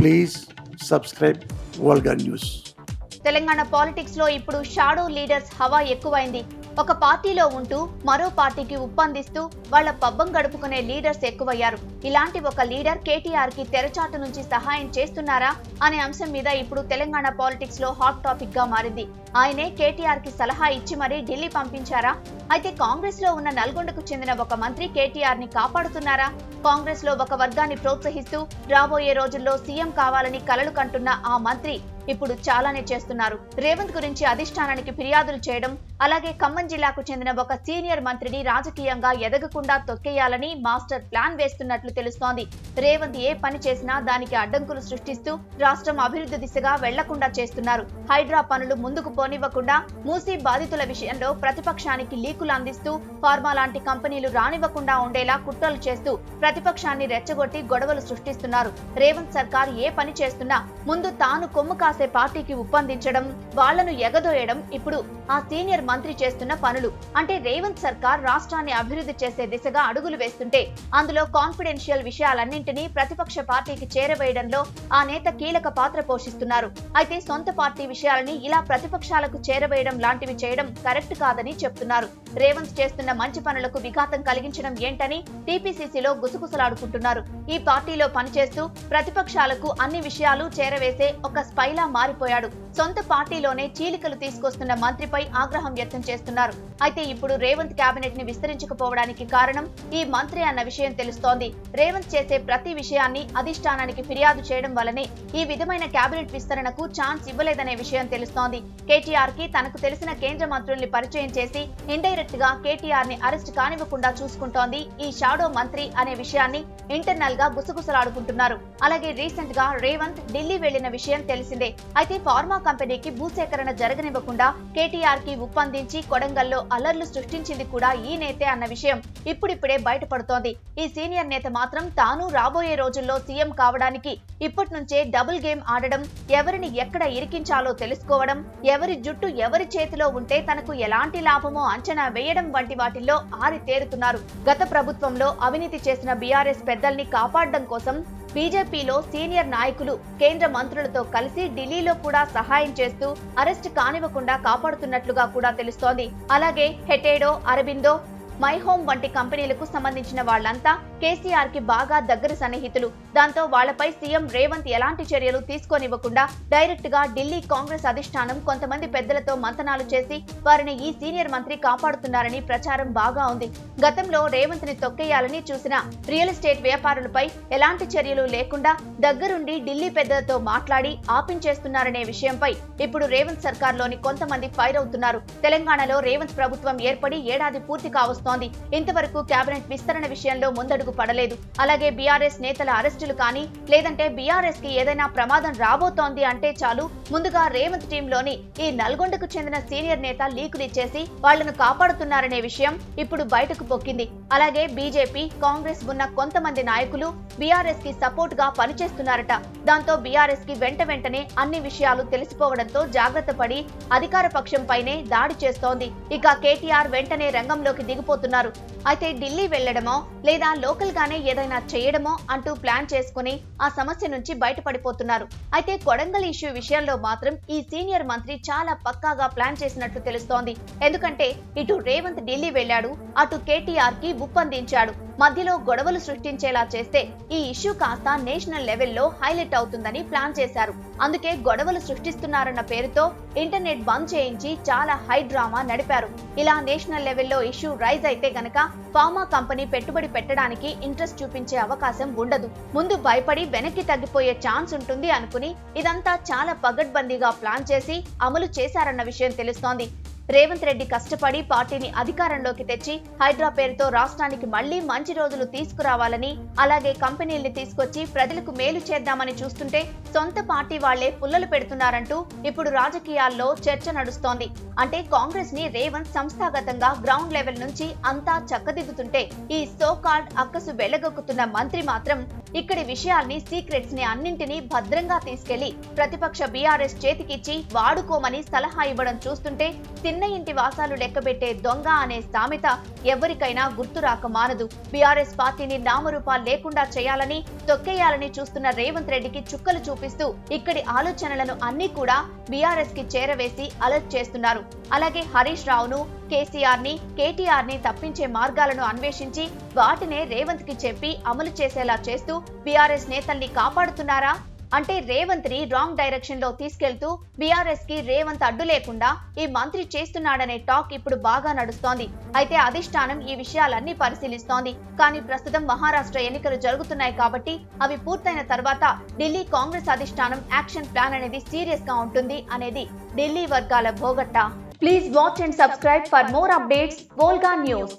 Please subscribe Volga news Telangana పాలిటిక్స్లో ఇప్పుడు shadow leaders హవా ఎక్కువైంది. ఒక పార్టీలో ఉంటూ మరో పార్టీకి ఉప్పందిస్తూ వాళ్ళ పబ్బం గడుపుకునే లీడర్స్ ఎక్కువయ్యారు. ఇలాంటి ఒక లీడర్ కేటీఆర్కి తెరచాటు నుంచి సహాయం చేస్తున్నారా అనే అంశం మీద ఇప్పుడు తెలంగాణ పాలిటిక్స్లో హాట్ టాపిక్గా మారింది. ఆయనే కేటీఆర్కి సలహా ఇచ్చి మరీ ఢిల్లీ పంపించారా? అయితే కాంగ్రెస్లో ఉన్న నల్గొండకు చెందిన ఒక మంత్రి కేటీఆర్ని కాపాడుతున్నారా? కాంగ్రెస్లో ఒక వర్గాన్ని ప్రోత్సహిస్తూ రాబోయే రోజుల్లో సీఎం కావాలని కలలు కంటున్న ఆ మంత్రి ఇప్పుడు చాలానే చేస్తున్నారు. రేవంత్ గురించి అధిష్టానానికి ఫిర్యాదులు చేయడం అలాగే ఖమ్మం జిల్లాకు చెందిన ఒక సీనియర్ మంత్రిని రాజకీయంగా ఎదగకుండా తొక్కేయాలని మాస్టర్ ప్లాన్ వేస్తున్నట్లు తెలుస్తోంది. రేవంత్ ఏ పని చేసినా దానికి అడ్డంకులు సృష్టిస్తూ రాష్ట్రం అభివృద్ధి దిశగా వెళ్ళకుండా చేస్తున్నారు. హైడ్రా పనులు ముందుకు పోనివ్వకుండా మూసీ బాధితుల విషయంలో ప్రతిపక్షానికి లీకులు అందిస్తూ ఫార్మా లాంటి కంపెనీలు రానివ్వకుండా ఉండేలా కుట్రలు చేస్తూ ప్రతిపక్షాన్ని రెచ్చగొట్టి గొడవలు సృష్టిస్తున్నారు. రేవంత్ సర్కార్ ఏ పని చేస్తున్నా ముందు తాను కొమ్ము కాసి రాసే పార్టీకి ఉప్పందించడం వాళ్ళను ఎగదోయడం ఇప్పుడు ఆ సీనియర్ మంత్రి చేస్తున్న పనులు. అంటే రేవంత్ సర్కార్ రాష్ట్రాన్ని అభివృద్ధి చేసే దిశగా అడుగులు వేస్తుంటే అందులో కాన్ఫిడెన్షియల్ విషయాలన్నింటినీ ప్రతిపక్ష పార్టీకి చేరవేయడంలో ఆ నేత కీలక పాత్ర పోషిస్తున్నారు. అయితే సొంత పార్టీ విషయాలని ఇలా ప్రతిపక్షాలకు చేరవేయడం లాంటివి చేయడం కరెక్ట్ కాదని చెప్తున్నారు. రేవంత్ చేస్తున్న మంచి పనులకు విఘాతం కలిగించడం ఏంటని టీపీసీసీలో గుసగుసలాడుకుంటున్నారు. ఈ పార్టీలో పనిచేస్తూ ప్రతిపక్షాలకు అన్ని విషయాలు చేరవేసే ఒక స్పైలా మారిపోయాడు. సొంత పార్టీలోనే చీలికలు తీసుకొస్తున్న మంత్రిపై ఆగ్రహం వ్యక్తం చేస్తున్నారు. అయితే ఇప్పుడు రేవంత్ కేబినెట్ని విస్తరించకపోవడానికి కారణం ఈ మంత్రి అన్న విషయం తెలుస్తోంది. రేవంత్ చేసే ప్రతి విషయాన్ని అధిష్టానానికి ఫిర్యాదు చేయడం వల్లనే ఈ విధమైన కేబినెట్ విస్తరణకు ఛాన్స్ ఇవ్వలేదనే విషయం తెలుస్తోంది. కేటీఆర్కి తనకు తెలిసిన కేంద్ర మంత్రుల్ని పరిచయం చేసి ఇండైరెక్ట్గా కేటీఆర్ని అరెస్ట్ కానివ్వకుండా చూసుకుంటోంది ఈ షాడో మంత్రి అనే విషయాన్ని ఇంటర్నల్గా గుసగుసలాడుకుంటున్నారు. అలాగే రీసెంట్గా రేవంత్ ఢిల్లీ వెళ్ళిన విషయం తెలిసిందే. అయితే ఫార్మా కంపెనీకి భూసేకరణ జరగనివ్వకుండా కేటీఆర్కి ఉప్పందించి కొడంగల్లో అల్లర్లు సృష్టించింది కూడా ఈ నేతే అన్న విషయం ఇప్పుడిప్పుడే బయటపడుతోంది. ఈ సీనియర్ నేత మాత్రం తాను రాబోయే రోజుల్లో సీఎం కావడానికి ఇప్పటి నుంచే డబుల్ గేమ్ ఆడడం ఎవరిని ఎక్కడ ఇరికించాలో తెలుసుకోవడం ఎవరి జుట్టు ఎవరి చేతిలో ఉంటే తనకు ఎలాంటి లాభమో అంచనా వేయడం వంటి వాటిల్లో ఆరి తేరుతున్నారు. గత ప్రభుత్వంలో అవినీతి చేసిన బీఆర్ఎస్ పెద్దల్ని కాపాడడం కోసం బీజేపీలో సీనియర్ నాయకులు కేంద్ర మంత్రులతో కలిసి ఢిల్లీలో కూడా సహాయం చేస్తూ అరెస్ట్ కానివ్వకుండా కాపాడుతున్నట్లుగా కూడా తెలుస్తోంది. అలాగే హెటేడో అరబిందో మై హోమ్ వంటి కంపెనీలకు సంబంధించిన వాళ్ళంతా కేసీఆర్కి బాగా దగ్గర సన్నిహితులు. దాంతో వాళ్ళపై సీఎం రేవంత్ ఎలాంటి చర్యలు తీసుకోనివ్వకుండా డైరెక్ట్గా ఢిల్లీ కాంగ్రెస్ అధిష్టానం కొంతమంది పెద్దలతో మంతనాలు చేసి వారిని ఈ సీనియర్ మంత్రి కాపాడుతున్నారని ప్రచారం బాగా ఉంది. గతంలో రేవంత్ని తొక్కేయాలని చూసిన రియల్ ఎస్టేట్ వ్యాపారులపై ఎలాంటి చర్యలు లేకుండా దగ్గరుండి ఢిల్లీ పెద్దలతో మాట్లాడి ఆపించేస్తున్నారనే విషయంపై ఇప్పుడు రేవంత్ సర్కార్లోని కొంతమంది ఫైర్ అవుతున్నారు. తెలంగాణలో రేవంత్ ప్రభుత్వం ఏర్పడి ఏడాది పూర్తి కావస్తోంది. ఇంతవరకు కేబినెట్ విస్తరణ విషయంలో ముందడుగు పడలేదు. అలాగే బీఆర్ఎస్ నేతల అరెస్టులు కానీ లేదంటే బీఆర్ఎస్కి ఏదైనా ప్రమాదం రాబోతోంది అంటే చాలు. ముందుగా రేవంత్ టీంలోని ఈ నల్గొండకు చెందిన సీనియర్ నేత లీకులు ఇచ్చేసి వాళ్ళను కాపాడుతున్నారనే విషయం ఇప్పుడు బయటకు పొక్కింది అలాగే బీజేపీ కాంగ్రెస్ ఉన్న కొంతమంది నాయకులు బీఆర్ఎస్కి సపోర్ట్గా పనిచేస్తున్నారట. దాంతో బీఆర్ఎస్కి వెంట వెంటనే అన్ని విషయాలు తెలిసిపోవడంతో జాగ్రత్త పడి అధికార పక్షంపైనే దాడి చేస్తోంది. ఇక కేటీఆర్ వెంటనే రంగంలోకి దిగిపోతున్నారు. అయితే ఢిల్లీ వెళ్ళడమో లేదా లోకల్ గానే ఏదైనా చేయడమో అంటూ ప్లాన్ చేసుకుని ఆ సమస్య నుంచి బయటపడిపోతున్నారు. అయితే కొడంగల్ ఇష్యూ విషయంలో మాత్రం ఈ సీనియర్ మంత్రి చాలా పక్కాగా ప్లాన్ చేసినట్లు తెలుస్తోంది. ఎందుకంటే ఇటు రేవంత్ ఢిల్లీ వెళ్ళాడు అటు కేటీఆర్కి బుప్పందించాడు మధ్యలో గొడవలు సృష్టించేలా చేస్తే ఈ ఇష్యూ కాస్త నేషనల్ లెవెల్లో హైలైట్ అవుతుందని ప్లాన్ చేశారు. అందుకే గొడవలు సృష్టిస్తున్నారన్న పేరుతో ఇంటర్నెట్ బంద్ చేయించి చాలా హై డ్రామా నడిపారు. ఇలా నేషనల్ లెవెల్లో ఇష్యూ రైజ్ అయితే గనక ఫార్మా కంపెనీ పెట్టుబడి పెట్టడానికి ఇంట్రెస్ట్ చూపించే అవకాశం ఉండదు. ముందు భయపడి వెనక్కి తగ్గిపోయే ఛాన్స్ ఉంటుంది అనుకుని ఇదంతా చాలా పగడ్బందీగా ప్లాన్ చేసి అమలు చేశారన్న విషయం తెలుస్తోంది. రేవంత్ రెడ్డి కష్టపడి పార్టీని అధికారంలోకి తెచ్చి హైడ్రా పేరుతో రాష్ట్రానికి మళ్ళీ మంచి రోజులు తీసుకురావాలని అలాగే కంపెనీల్ని తీసుకొచ్చి ప్రజలకు మేలు చేద్దామని చూస్తుంటే సొంత పార్టీ వాళ్ళే పుల్లలు పెడుతున్నారంటూ ఇప్పుడు రాజకీయాల్లో చర్చ నడుస్తోంది. అంటే కాంగ్రెస్ని రేవంత్ సంస్థాగతంగా గ్రౌండ్ లెవెల్ నుంచి అంతా చక్కదిద్దుతుంటే ఈ సో కాల్డ్ అక్కసు వెళ్ళగొక్కుతున్న మంత్రి మాత్రం ఇక్కడి విషయాల్ని సీక్రెట్స్ని అన్నింటినీ భద్రంగా తీసుకెళ్ళి ప్రతిపక్ష బీఆర్ఎస్ చేతికిచ్చి వాడుకోమని సలహా ఇవ్వడం చూస్తుంటే తిన్న ఇంటి వాసాలు లెక్కబెట్టే దొంగ అనే సామెత ఎవరికైనా గుర్తు రాక మానదు. బీఆర్ఎస్ పార్టీని నామరూపాలు లేకుండా చేయాలని తొక్కేయాలని చూస్తున్న రేవంత్ రెడ్డికి చుక్కలు చూపిస్తూ ఇక్కడి ఆలోచనలను అన్ని కూడా బీఆర్ఎస్కి చేరవేసి అలర్ట్ చేస్తున్నారు. అలాగే హరీష్ రావును కేసీఆర్ని కేటీఆర్ని తప్పించే మార్గాలను అన్వేషించి వాటినే రేవంత్కి చెప్పి అమలు చేసేలా చేస్తూ బీఆర్ఎస్ నేతల్ని కాపాడుతున్నారా? అంటే రేవంత్ని రాంగ్ డైరెక్షన్లో తీసుకెళ్తూ బీఆర్ఎస్కి రేవంత్ అడ్డు లేకుండా ఈ మంత్రి చేస్తున్నాడనే టాక్ ఇప్పుడు బాగా నడుస్తోంది. అయితే అధిష్టానం ఈ విషయాలన్నీ పరిశీలిస్తోంది. కానీ ప్రస్తుతం మహారాష్ట్ర ఎన్నికలు జరుగుతున్నాయి కాబట్టి అవి పూర్తయిన తర్వాత ఢిల్లీ కాంగ్రెస్ అధిష్టానం యాక్షన్ ప్లాన్ అనేది సీరియస్గా ఉంటుంది అనేది ఢిల్లీ వర్గాల భోగట్ట please watch and subscribe for more updates Volga news.